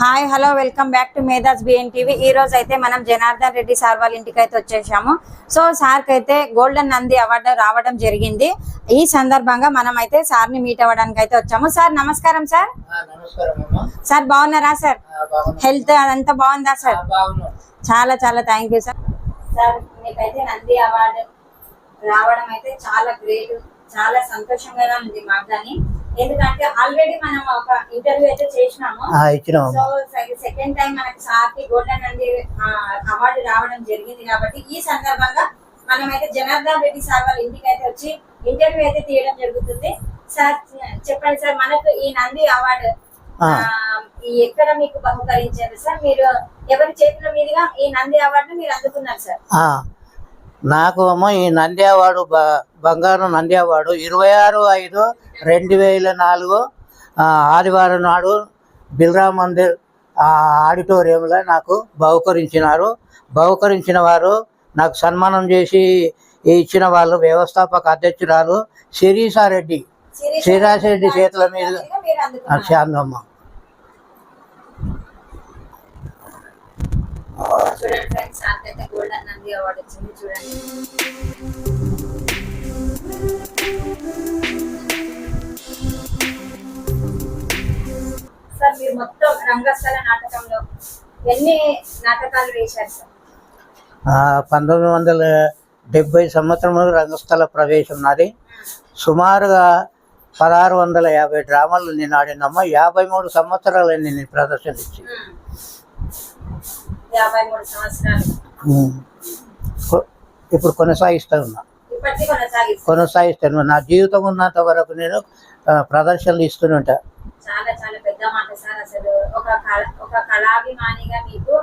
Hi hello welcome back to Medhas BN TV. ఈ రోజు అయితే మనం జనార్దన్ రెడ్డి సార్ వాళ్ళ ఇంటికి అయితే వచ్చేసాము. సో సార్కి అయితే గోల్డెన్ నంది అవార్డు రావడం జరిగింది. ఈ సందర్భంగా మనం అయితే సార్ని మీట్ అవ్వడానికి అయితే వచ్చాము. సార్ నమస్కారం సార్. ఆ, నమస్కారం అమ్మా. సార్ బాగున్నారా సార్? ఆ, బాగున్నా. హెల్త్ అదంతా బాగుందా సార్. చాలా చాలా థ్యాంక్ యూ సార్. సార్ మీకైతే నంది అవార్డు రావడం అయితే చాలా గ్రేట్. చాలా సంతోషంగా ఉంది మాకు కానీ. ఎందుకంటే ఆల్రెడీ మనం ఒక ఇంటర్వ్యూ అయితే చేసినాము. సో. సెకండ్ టైం మనకి సార్కి గోల్డెన్ నంది అవార్డు రావడం జరిగింది కాబట్టి ఈ సందర్భంగా మనం అయితే జనార్దన్ రెడ్డి సార్ వాళ్ళ ఇంటికి అయితే వచ్చి ఇంటర్వ్యూ అయితే తీయడం జరుగుతుంది. సార్ చెప్పండి సార్ మనకు ఈ నంది అవార్డు ఎక్కడ మీకు బహుకరించారు? సార్ మీరు ఎవరి చేతుల మీదుగా ఈ నంది అవార్డు మీరు అందుకున్నారు సార్? నాకు అమ్మ ఈ నంది అవార్డు బ- బంగారు నంది అవార్డు ఇరవై ఆరు ఐదు రెండు వేల నాలుగు ఆదివారం నాడు బిల్రా మందిర్ ఆడిటోరియంలో నాకు బహుకరించినారు. బహుకరించిన వారు నాకు సన్మానం చేసి ఇచ్చిన వాళ్ళు వ్యవస్థాపక అధ్యక్షురాలు శిరీషారెడ్డి. శిరీష శ్రీరాజరెడ్డి చేతుల మీద మీరు అందుకున్నారు శాంతమ్మ చూడండి ఫ్రెండ్స్ అయితే గోల్డెన్ నంది అవార్డు వచ్చింది చూడండి. సార్ మీరు మొత్తం రంగస్థల నాటకంలో ఎన్ని నాటకాలు వేశారు సార్? పంతొమ్మిది వందల డెబ్బై సంవత్సరంలో రంగస్థల ప్రవేశం నాది. సుమారుగా పదహారు వందల యాభై డ్రామాలు నేను ఆడినమ్మా యాభై మూడు సంవత్సరాలు నేను ప్రదర్శన ఇచ్చి. మ్మ్. యాభై మూడు సంవత్సరాలు. ఇప్పుడు కొనసాగిస్తూ ఉన్నా కొనసాగిస్తాను. నా జీవితం ఉన్నంత వరకు నేను ప్రదర్శనలు ఇస్తూనే ఉంటా. చాలా చాలా పెద్ద మాట సార్ అసలు. ఒక ఒక కళాభిమానిగా మీకు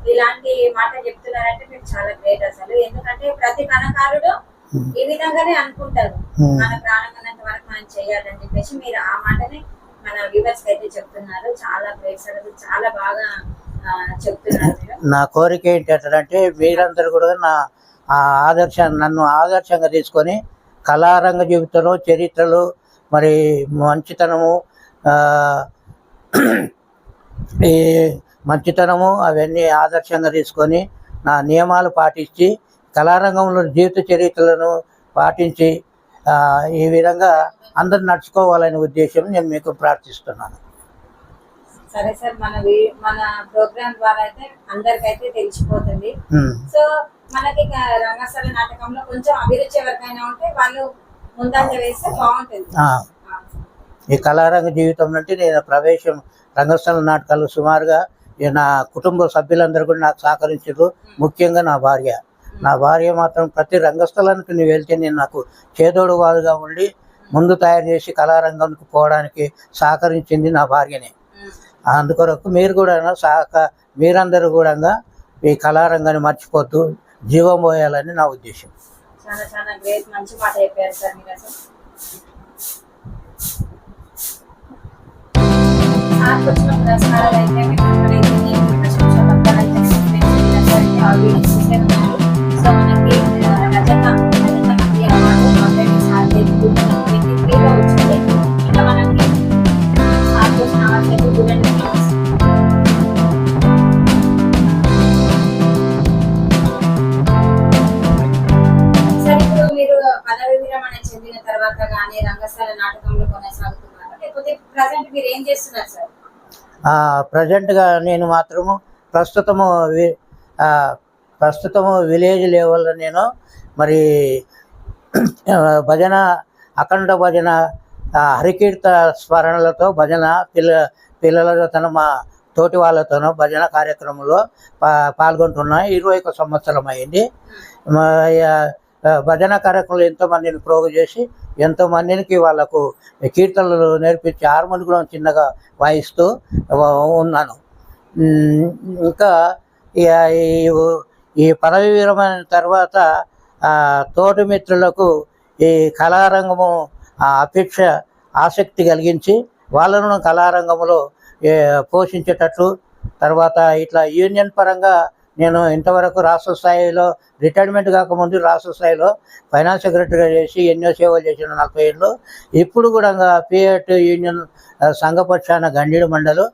ఇలాంటి మాట చెప్తున్నారంటే మీకు చాలా గ్రేట్ అసలు. ఎందుకంటే ప్రతి కళాకారుడు ఈ విధంగానే అనుకుంటారు. మన ప్రాణం ఉన్నంత వరకు మనం చేయాలని చెప్పేసి మీరు ఆ మాటని మన వ్యూవర్స్ అయితే చెప్తున్నారు. చాలా గ్రేట్ సార్. చాలా బాగా మీరు నా కోరిక ఏంటంటే మీరందరూ కూడా నా ఆ ఆదర్శాన్ని నన్ను ఆదర్శంగా తీసుకొని కళారంగ జీవితంలో చరిత్రలు మరి మంచితనము ఈ మంచితనము అవన్నీ ఆదర్శంగా తీసుకొని నా నియమాలు పాటించి కళారంగంలో జీవిత చరిత్రలను పాటించి ఈ విధంగా అందరు నడుచుకోవాలనే ఉద్దేశం నేను మీకు ప్రార్థిస్తున్నాను. సరే సార్ మన మన ప్రోగ్రామ్ ద్వారా అయితే అందరికైతే తెలిసిపోతుంది. ఉమ్. సో మనకి రంగస్థల నాటకంలో కొంచెం అభిరుచి ఎవరికైనా ఉంటే వాళ్ళు ముందంజ వేస్తే బాగుంటుంది. ఈ కళారంగ జీవితం నుండి నేను ప్రవేశం రంగస్థల నాటకాలు సుమారుగా నా కుటుంబ సభ్యులందరూ కూడా నాకు సహకరించారు. ముఖ్యంగా నా భార్య. నా భార్య మాత్రం ప్రతి రంగస్థలానికి నువ్వు వెళ్తే నేను నాకు చేదోడు వాదుగా ఉండి ముందు తయారు చేసి కళారంగంకి పోవడానికి సహకరించింది నా భార్యనే. అందుకొరకు మీరు కూడా సహక మీరందరూ కూడా ఈ కళారంగాన్ని మర్చిపోతూ జీవం పోయాలని నా ఉద్దేశం. చాలా చాలా గ్రేట్ మంచి మాట చెప్పారు సార్ మీరు అసలు. ప్రజెంట్గా నేను మాత్రము ప్రస్తుతము వి- ప్రస్తుతము విలేజ్ లెవెల్లో నేను మరి భజన అఖండ భజన హరికీర్త స్మరణలతో భజన పిల్ల పిల్లలతోనూ మా తోటి వాళ్ళతోనూ భజన కార్యక్రమంలో పా పాల్గొంటున్నా. ఇరవై ఒక సంవత్సరం అయింది. భజన కార్యక్రమంలో ఎంతోమందిని ప్రోగు చేసి ఎంతోమందికి వాళ్ళకు కీర్తనలు నేర్పించి హార్మోని చిన్నగా వాయిస్తూ ఉన్నాను. ఇంకా ఈ పదవి విరమణ తర్వాత తోటిమిత్రులకు తోటి మిత్రులకు ఈ కళారంగము అపేక్ష ఆసక్తి కలిగించి వాళ్ళను కళారంగంలో పోషించేటట్లు తర్వాత ఇట్లా యూనియన్ పరంగా నేను ఇంతవరకు రాష్ట్ర స్థాయిలో రిటైర్మెంట్ కాకముందు రాష్ట్ర స్థాయిలో ఫైనాన్స్ సెక్రటరీగా చేసి ఎన్నో సేవలు చేసిన నలభై ఏళ్ళు ఇప్పుడు కూడా పిఎట్ యూనియన్ సంఘపక్షాన గండీడు మండలు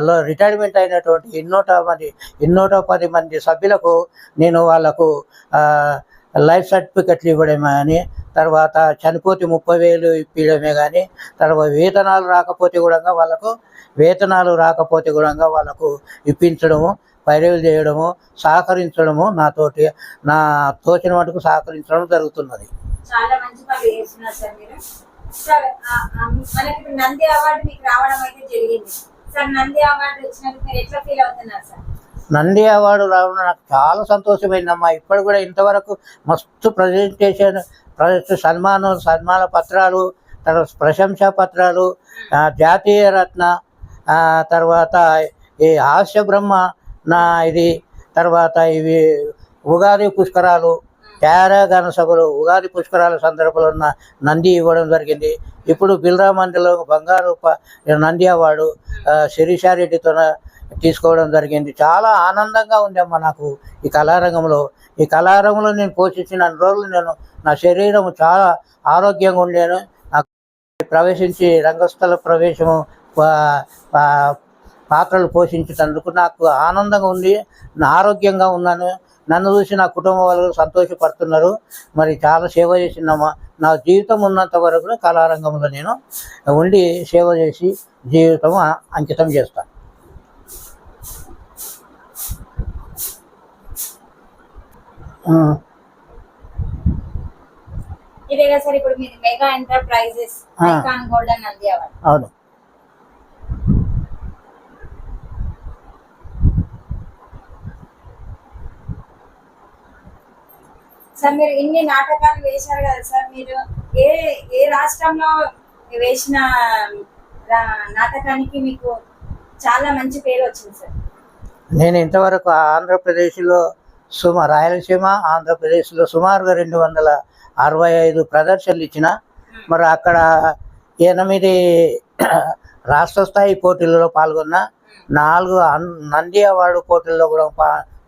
లో రిటైర్మెంట్ అయినటువంటి ఎన్నోట మంది ఎన్నోట పది మంది సభ్యులకు నేను వాళ్ళకు లైఫ్ సర్టిఫికెట్లు ఇవ్వడమే కానీ తర్వాత చనిపోతే ముప్పై వేలు ఇప్పించడమే కానీ తర్వాత వేతనాలు రాకపోతే కూడా వాళ్ళకు వేతనాలు రాకపోతే కూడా వాళ్ళకు ఇప్పించడము. పైరవులు చేయడము సహకరించడము నాతోటి నా తోచిన మటుకు సహకరించడం జరుగుతున్నది. చాలా మంచి పని చేస్తున్నారు సార్ మీరు. సార్ ఆ, ఆ, మనకి ఇప్పుడు నంది అవార్డు మీకు రావడం అయితే జరిగింది. సార్ నంది అవార్డు వచ్చినందుకు మీరు ఎట్లా ఫీల్ అవుతున్నారు సార్? నంది అవార్డు రావడం నాకు చాలా సంతోషమైందమ్మా. ఇప్పుడు కూడా ఇంతవరకు మస్తు ప్రజెంటేషన్ ప్రజెంట్ సన్మానం సన్మాన పత్రాలు తర్వాత ప్రశంసా పత్రాలు జాతీయ రత్న తర్వాత ఈ హాస్య బ్రహ్మ నా ఇది తర్వాత ఇవి ఉగాది పుష్కరాలు త్యాగగాన సభలు ఉగాది పుష్కరాల సందర్భంలో ఉన్న నంది ఇవ్వడం జరిగింది. ఇప్పుడు బిల్రా మందిలో బంగారు నంది అవార్డు శిరీషారెడ్డితో తీసుకోవడం జరిగింది. చాలా ఆనందంగా ఉందమ్మా నాకు ఈ కళారంగంలో. ఈ కళారంగంలో నేను పోషించిన రోజులు నేను నా శరీరం చాలా ఆరోగ్యంగా ఉండేను. నాకు ప్రవేశించి రంగస్థల ప్రవేశము పాత్రలు పోషించినందుకు నాకు ఆనందంగా ఉంది నా ఆరోగ్యంగా ఉన్నాను. నన్ను చూసి నా కుటుంబం వాళ్ళు సంతోషపడుతున్నారు. మరి చాలా సేవ చేసిందమ్మా నా జీవితం ఉన్నంత వరకు కళారంగంలో నేను ఉండి సేవ చేసి జీవితం అంకితం చేస్తాను ఆ, ఇదే కదా సార్ ఇప్పుడు మీరు మెగా ఎంటర్ప్రైజెస్ గోల్డెన్ అవును. సార్ మీరు ఇన్ని నాటకాలు వేశారు కదా సార్ మీరు ఏ ఏ రాష్ట్రంలో వేసిన నాటకానికి మీకు చాలా మంచి పేరు వచ్చింది సార్? నేను ఇంతవరకు ఆంధ్రప్రదేశ్లో సుమ రాయలసీమ ఆంధ్రప్రదేశ్లో సుమారుగా రెండు వందల అరవై ఐదు ప్రదర్శనలు ఇచ్చిన మరి అక్కడ ఎనిమిది రాష్ట్ర స్థాయి పోటీలలో పాల్గొన్న నాలుగు నంది అవార్డు పోటీల్లో కూడా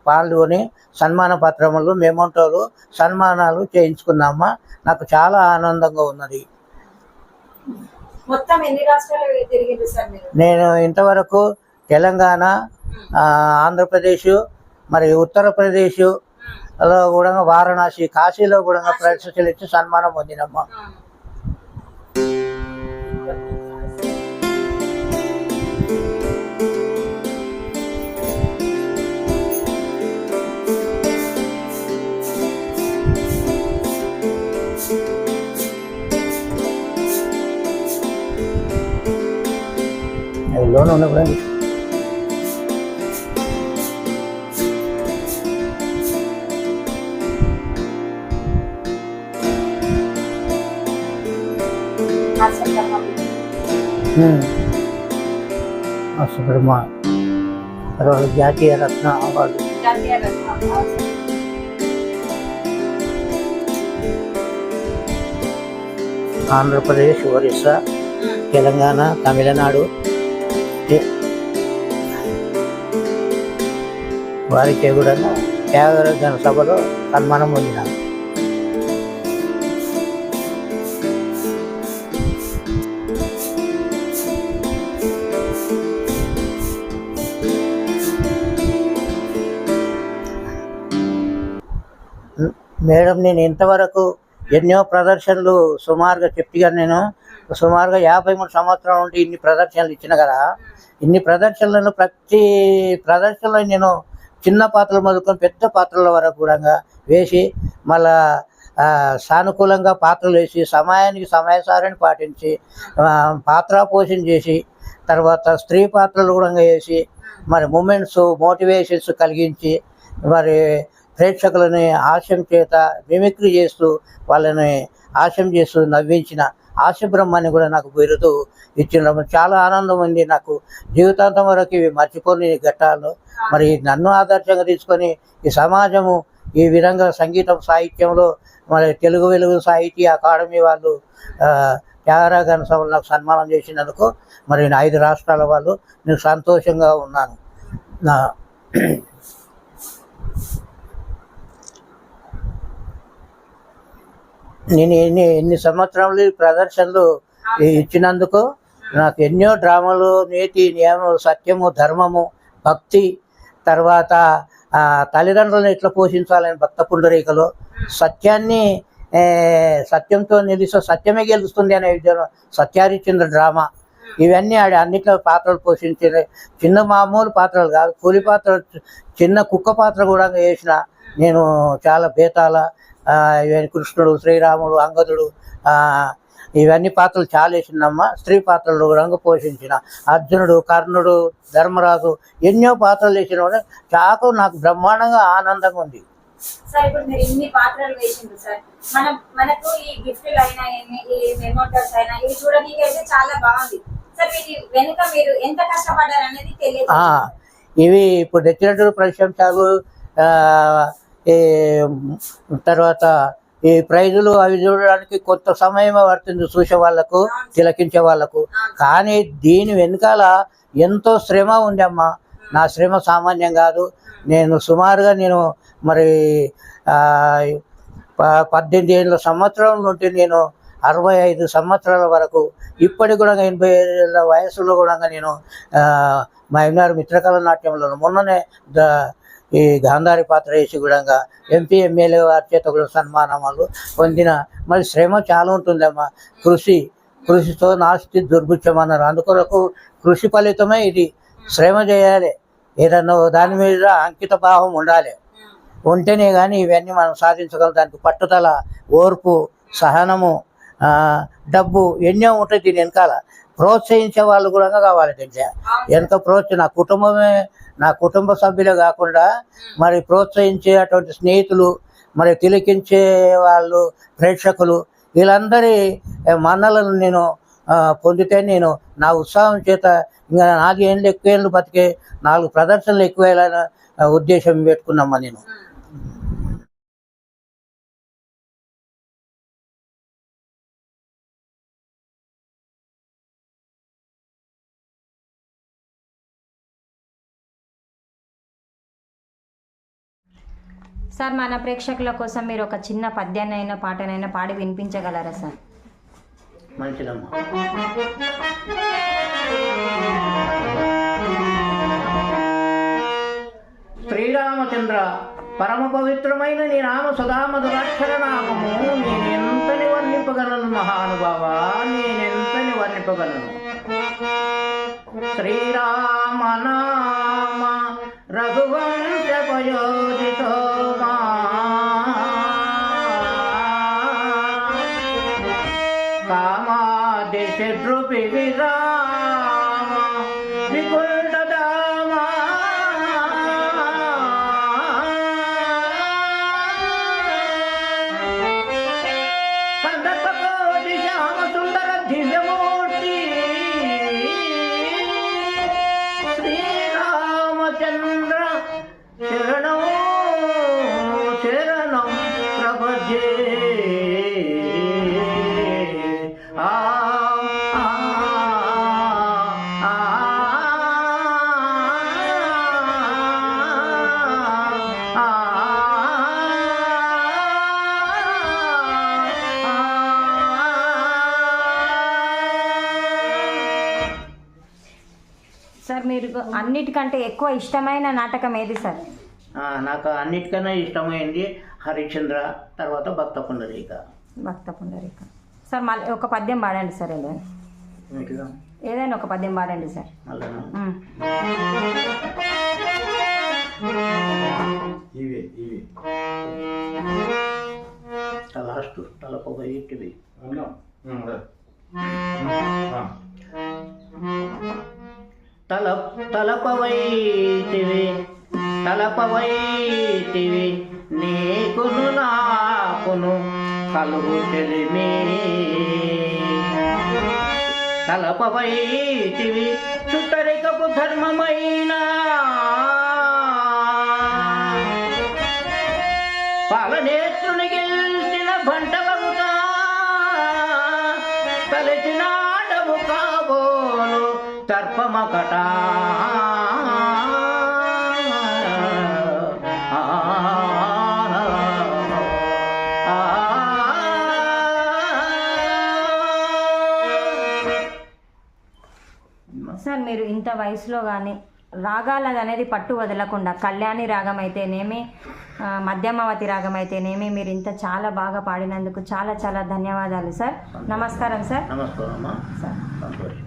పాల్గొని సన్మాన పత్రములు మెమోటోలు సన్మానాలు చేయించుకున్నామా? నాకు చాలా ఆనందంగా ఉన్నది. మొత్తం ఎన్ని రాష్ట్రాలు తిరిగింది సార్ మీరు? నేను ఇంతవరకు తెలంగాణ ఆంధ్రప్రదేశ్ మరి ఉత్తరప్రదేశ్లో కూడా వారణాసి కాశీలో కూడా ప్రదర్శనలు ఇచ్చి సన్మానం పొందినమ్మా. లోన్ ఉన్నప్పుడు బ్రహ్మ తర్వాత జాతీయ రత్న అవార్డు జాతీయ రత్న అవార్డు. ఆంధ్రప్రదేశ్ ఒరిస్సా తెలంగాణ తమిళనాడు పెట్టి వారికి కూడా త్యాగరాజన సభలో సన్మానం పొందినాను మేడం నేను ఇంతవరకు ఎన్నో ప్రదర్శనలు సుమారుగా చెప్తిగా నేను. సుమారుగా యాభై మూడు సంవత్సరాల నుండి ఇన్ని ప్రదర్శనలు ఇచ్చిన కదా. ఇన్ని ప్రదర్శనలను ప్రతి ప్రదర్శనలో నేను చిన్న పాత్రలు మొదలుకొని పెద్ద పాత్రల వరకు కూడా వేసి మళ్ళా సానుకూలంగా పాత్రలు వేసి సమయానికి సమయసారాన్ని పాటించి పాత్ర పోషణ చేసి తర్వాత స్త్రీ పాత్రలు కూడా వేసి మరి మూమెంట్స్ మోటివేషన్స్ కలిగించి మరి ప్రేక్షకులని హాస్యం చేత మిమిక్రీ చేస్తూ వాళ్ళని ఆశయం చేస్తూ నవ్వించిన హాస్య కూడా నాకు బిరుదు ఇచ్చిన. చాలా ఆనందం ఉంది నాకు. జీవితాంతం వరకు ఇవి మర్చిపోని ఘట్టాలు. మరి నన్ను ఆదర్శంగా తీసుకొని ఈ సమాజము ఈ విధంగా సంగీతం సాహిత్యంలో మరి తెలుగు వెలుగు సాహితీ అకాడమీ వాళ్ళు ఆ, సభలు నాకు సన్మానం చేసినందుకు మరి ఐదు రాష్ట్రాల వాళ్ళు నేను సంతోషంగా ఉన్నాను. నా నేను ఎన్ని ఎన్ని సంవత్సరాలు ప్రదర్శనలు ఇచ్చినందుకు నాకు ఎన్నో డ్రామాలు నీతి నియమము సత్యము ధర్మము భక్తి తర్వాత తల్లిదండ్రులను ఎట్లా పోషించాలని భక్త పుండరీకలో సత్యాన్ని సత్యంతో నిలిస్తే సత్యమే గెలుస్తుంది అనే సత్యారిచంద్ర డ్రామా. ఇవన్నీ ఆడి అన్నిట్లో పాత్రలు పోషించిన చిన్న మామూలు పాత్రలు కాదు కూలి పాత్ర చిన్న కుక్క పాత్ర కూడా వేసిన నేను చాలా బేతాల ఇవన్నీ కృష్ణుడు శ్రీరాముడు అంగదుడు ఇవన్నీ పాత్రలు చాలా వేసిందమ్మా స్త్రీ పాత్రలు కూడా పోషించిన అర్జునుడు కర్ణుడు ధర్మరాజు ఎన్నో పాత్రలు వేసిన చాకు నాకు బ్రహ్మాండంగా ఆనందంగా ఉంది. సార్ ఇప్పుడు మీరు ఇన్ని పాత్రలు వేసిండ్రు సార్. మనం మనకు ఈ గిఫ్ట్లు అయినా ఎన్ని- ఈ మెమోటర్స్ అయినా ఇవి చూడడానికి అయితే చాలా బాగుంది. సార్ వీటి వెనుక మీరు ఎంత కష్టపడ్డారు అనేది తెలియదు. ఆ, ఇవి ఇప్పుడు తెచ్చినటువంటి ప్రశంసలు తర్వాత ఈ ప్రైజులు అవి చూడడానికి కొంత సమయమే పడుతుంది చూసే వాళ్ళకు తిలకించే వాళ్ళకు. కానీ దీని వెనకాల ఎంతో శ్రమ ఉంది నా శ్రమ సామాన్యం కాదు. నేను సుమారుగా నేను మరి ప- పద్దెనిమిది ఏళ్ళ సంవత్సరం నుండి నేను అరవై ఐదు సంవత్సరాల వరకు ఇప్పటికి కూడా ఎనభై ఏళ్ళ వయసులో కూడా నేను మా ఎన్ఆర్ మిత్రకళ నాట్యంలో మొన్ననే ద ఈ గాంధారి పాత్ర వేసి కూడా ఎంపీ ఎమ్మెల్యే వారి చేత కూడా సన్మానాలు పొందిన మరి శ్రమ చాలా ఉంటుందమ్మా. కృషి కృషితో నాస్తి దుర్భిక్షం అన్నారు అందుకొరకు కృషి ఫలితమే ఇది. శ్రమ చేయాలి. ఏదన్నా దాని మీద అంకిత భావం ఉండాలి. ఉంటేనే కానీ ఇవన్నీ మనం సాధించగలం. దానికి పట్టుదల ఓర్పు సహనము డబ్బు ఎన్నో ఉంటాయి దీని వెనకాల. ప్రోత్సహించే వాళ్ళు కూడా కావాలి దీంట్లో. వెనక ప్రోత్స నా కుటుంబమే నా కుటుంబ సభ్యులే కాకుండా మరి ప్రోత్సహించే అటువంటి స్నేహితులు మరి తిలకించే వాళ్ళు ప్రేక్షకులు వీళ్ళందరి మన్నలను నేను పొందితే నేను నా ఉత్సాహం చేత ఇంకా నాకు ఏళ్ళు ఎక్కువ ఏళ్ళు బతికే నాలుగు ప్రదర్శనలు ఎక్కువ ఉద్దేశం పెట్టుకున్నామ్మా నేను. సార్ మన ప్రేక్షకుల కోసం మీరు ఒక చిన్న పద్యాన్నైనా పాటనైనా పాడి వినిపించగలరా సార్? మంచిదమ్మా. శ్రీరామచంద్ర పరమ పవిత్రమైన నీ నామ సదామధురాక్షర నామము నేనెంతని వర్ణింపగలను మహానుభావ? నేనెంతని వర్ణింపగలను శ్రీరామనా She drew me ఎక్కువ ఇష్టమైన నాటకం ఏది సార్? ఆ, నాకు అన్నిటికన్నా ఇష్టమైంది హరిశ్చంద్ర తర్వాత భక్త పుండరీక. భక్త పుండరీక. సార్ మళ్ళీ ఒక పద్యం పాడండి సార్ ఏదైనా. ఏదైనా ఒక పద్యం పాడండి సార్. ఇవే లాస్ట్ తలపొగ తల తలపవైతివి తలపవైతివి నీకును నాకును కలుగు చెలిమి తలపవైతివి చుట్టరికపు ధర్మమైనా సార్ మీరు ఇంత వయసులో కానీ రాగాలది అనేది పట్టు వదలకుండా కళ్యాణి రాగం అయితేనేమి మధ్యమావతి రాగం అయితేనేమి మీరు ఇంత చాలా బాగా పాడినందుకు చాలా చాలా ధన్యవాదాలు సార్. నమస్కారం సార్. నమస్కారం